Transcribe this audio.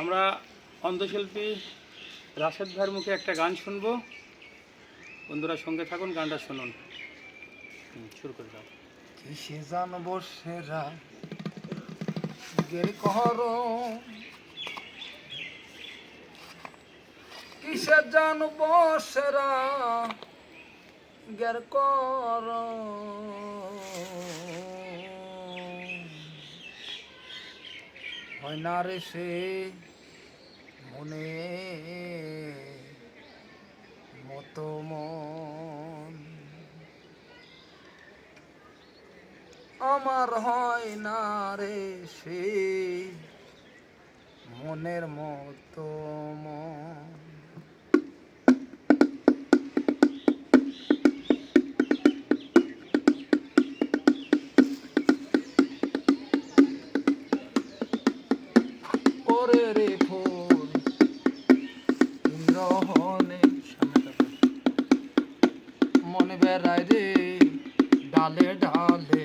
আমরা অন্ধশিল্পী রাশেদ ভাইয়ের মুখে একটা গান শুনব। বন্ধুরা সঙ্গে থাকুন, গানটা শুনুন। শুরু করে দাও। কিসে জানব সেরা কিসে জানব সেরা গের কর হয় সে মনে মতো মন। আমার হয় না রে সে মনের মতো মন। রে ফোন। ইন্দ্রহনে মনে বেড়ায় রে ডালে ডালে।